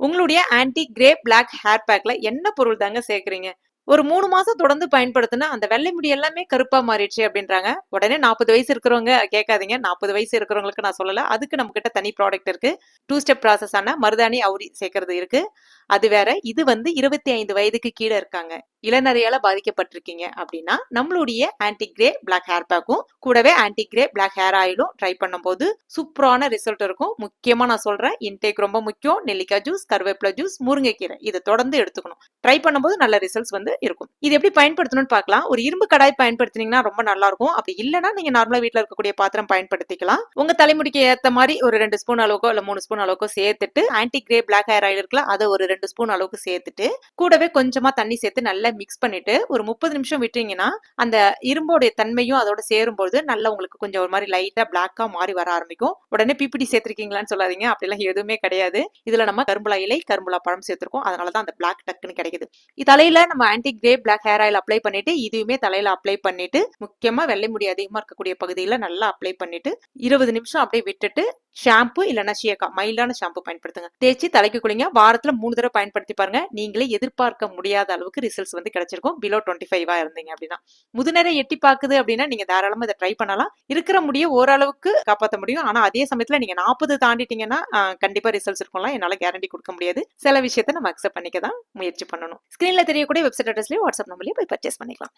உங்களுடைய anti grey black hair பேக்ல என்ன பொருள் தாங்க சேர்க்குறீங்க? ஒரு மூணு மாசம் தொடர்ந்து பயன்படுத்தினா அந்த வெள்ளை முடி எல்லாமே கருப்பா மாறிடுச்சு அப்படின்றாங்க. உடனே நாற்பது வயசு இருக்கிறவங்க கேட்காதீங்க. நாற்பது வயசு இருக்கிறவங்களுக்கு நான் சொல்லல. அதுக்கு நம்ம கிட்ட தனி ப்ராடக்ட் இருக்கு. டூ ஸ்டெப் ப்ராசஸ் ஆன மருதாணி அவுரி சேர்க்கறது இருக்கு. அது வேற இது வந்து இருபத்தி ஐந்து வயதுக்கு கீழே இருக்காங்க. இளநறையால பாதிக்கப்பட்டிருக்கீங்க அப்படின்னா நம்மளுடைய ஆன்டி கிரே பிளாக் ஹேர் பேக்கும் கூடவே ஆன்டி கிரே பிளாக் ஹேர் ஆயிலும் ட்ரை பண்ணும்போது சூப்பரான ரிசல்ட் இருக்கும். முக்கியமா நான் சொல்றேன் இன்டேக் ரொம்ப முக்கியம். நெல்லிக்காய் ஜூஸ் கருவேப்பிலை ஜூஸ் முருங்கைக்கீரை இதை தொடர்ந்து எடுத்துக்கணும். ட்ரை பண்ணும்போது நல்ல ரிசல்ட்ஸ் வந்து இருக்கும். இது எப்படி பயன்படுத்தணும்னு பார்க்கலாம். ஒரு இரும்பு கடாய் பயன்படுத்தினீங்கன்னா ரொம்ப நல்லா இருக்கும். அப்படி இல்லைன்னா நீங்க நார்மலா வீட்டில் இருக்கக்கூடிய பாத்திரம் பயன்படுத்திக்கலாம். உங்க தலைமுடிக்கு ஏத்த மாதிரி ஒரு ரெண்டு ஸ்பூன் அளவுக்கோ இல்ல மூணு ஸ்பூன் அளவுக்கோ சேர்த்துட்டு anti grey black hair oil இருக்குல்ல அதை ஒரு ரெண்டு ஸ்பூன் அளவுக்கு சேர்த்துட்டு கூடவே கொஞ்சமா தண்ணி சேர்த்து நல்லா மிக்ஸ் பண்ணிட்டு ஒரு முப்பது நிமிஷம் விட்டீங்கன்னா அந்த இரும்போடைய தன்மையும் அதோட சேரும்போது நல்லா உங்களுக்கு கொஞ்சம் ஒரு மாதிரி லைட்டா பிளாக்கா மாறி வர ஆரம்பிக்கும். உடனே பிபிடி சேர்த்திருக்கீங்களான்னு சொல்லாதீங்க. அப்படிலாம் எதுவுமே கிடையாது. இதுல நம்ம கரும்புலா இலை கரும்புலா பழம் சேர்த்திருக்கோம். அதனாலதான் அந்த பிளாக் டக்குன்னு கிடைக்குது. தலையில நம்ம anti grey black hair oil apply பண்ணிட்டு இதுவுமே தலையில அப்ளை பண்ணிட்டு முக்கியமா வெள்ளை முடி அதிகமா இருக்கக்கூடிய பகுதியில நல்லா அப்ளை பண்ணிட்டு இருபது நிமிஷம் அப்படியே விட்டுட்டு ஷாம்பு இல்லைன்னா ஷியக்கா மைல்டான ஷாம்பு பயன்படுத்துங்க. தேய்ச்சி தலைக்கு குளிங்க வாரத்துல மூணு தடவை பயன்படுத்தி பாருங்க. நீங்களே எதிர்பார்க்க முடியாத அளவுக்கு ரிசல்ட்ஸ் வந்து கிடைச்சிருக்கும். பிலோ டுவெண்ட்டி ஃபைவா இருந்தீங்க அப்படின்னா. முதுநேரம் எட்டி பாக்குது அப்படின்னா நீங்க தாராளமா இதை ட்ரை பண்ணலாம். இருக்கிற முடிய ஓரளவுக்கு காப்பாற்ற முடியும். ஆனா அதே சமயத்துல நீங்க நாற்பது தாண்டிட்டீங்கன்னா கண்டிப்பா ரிசல்ட்ஸ் இருக்கும்லாம் என்னால கேரண்டி கொடுக்க முடியாது. சில விஷயத்த நம்ம அக்செப்ட் பண்ணிக்க தான் முயற்சி பண்ணணும். ஸ்கிரீன்ல தெரியக்கூடிய வெப்சைட் அட்ரஸ்லயும் வாட்ஸ்அப் நம்பர்லயும் போய் பர்ச்சேஸ் பண்ணிக்கலாம்.